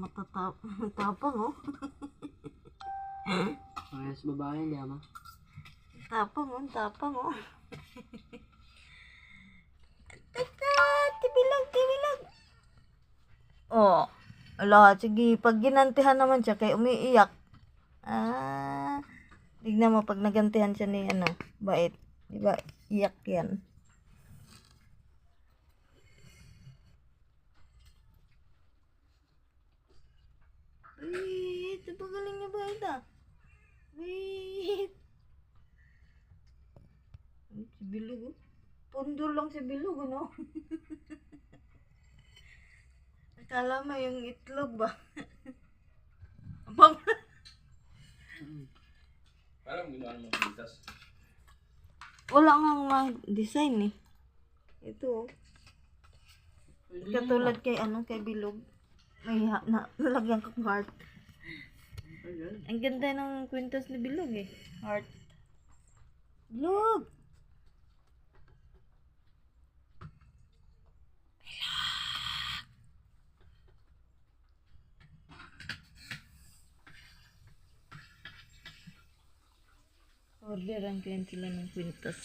Matatap matapang oh. Sa babae, hindi ama. Tapang oh, tapang oh. Tata, tibilag, tibilag. Oh, ala, sige, pag ginantihan naman siya, kay umiiyak. Ah, tignan mo, pag nagantihan siya ni, ano, bait. Di ba, iyak yan. Wait, ito ah. Wait. Ay, Si Bilog oh. Pundo lang si Bilog ano. Akala mo yung itlog ba? Abang. Parang ginawa mo pintas. Wala nga mga design eh. Ito oh. Katulad kay ano, kay Bilog. May na, nalagyan kong heart. Ayun. Ang ganda ng kwintas ni Bilog eh. Heart. Bilog! Orderan ko yan sila ng kwintas.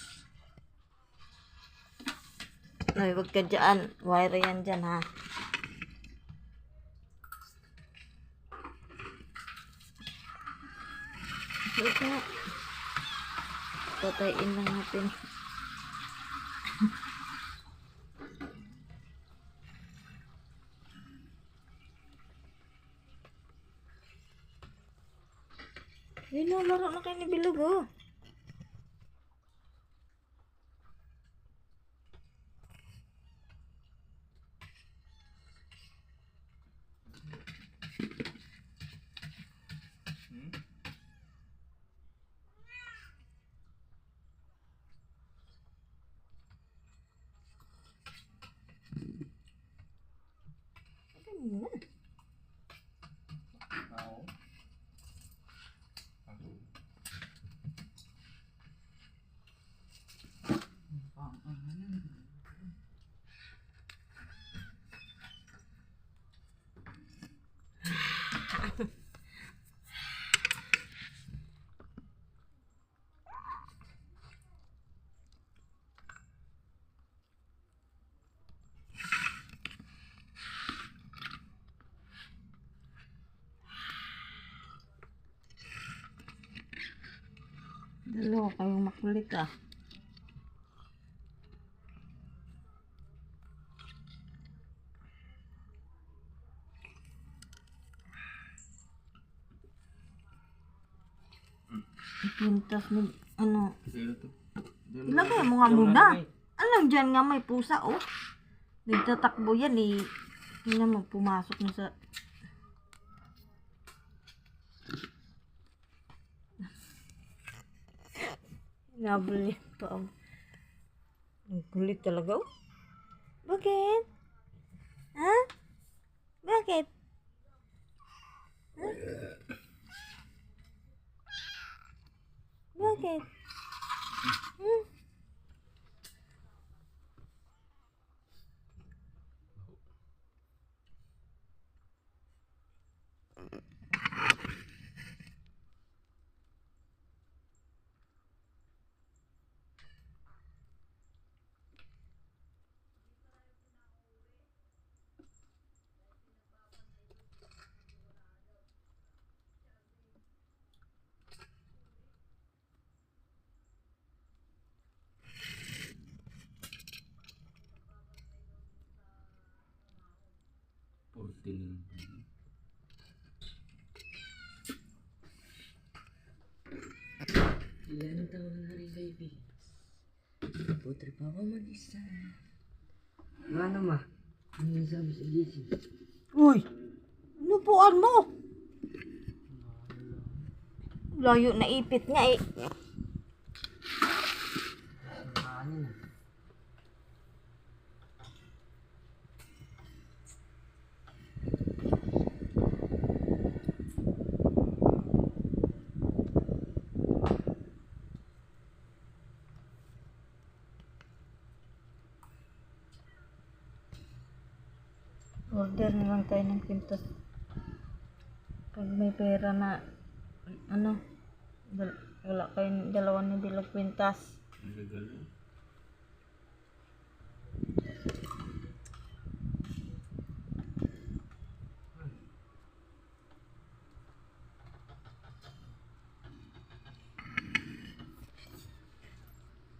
Ay, wag ka dyan. Wire yan dyan ha. Wait nga. Patayin lang natin. Yun o, laro na kayo ni Bilog oh. Ano na? Oo. Dalawa kayong makulit ah. Pintas ni ano. Ilagay mo nga muna. Alam dyan nga may pusa oh. Nagtatakbo yan eh. Tingnan mo pumasok na sa... Nabal niya pa. Ang kulit talaga oh. Bakit? Ha? Bakit? Ha? Bakit? Hmm? Fourteen. Ilan taon na rin baby? Putri pa ako mag-isa. Ano ma? Ano sabi sa gising? Uy! Nupuan mo! Layo na ipit nga eh. Ano na? Order na lang tayo ng kwintas. Pag may pera na, ano, wala kayong dalawa kwintas. Ang gagalo.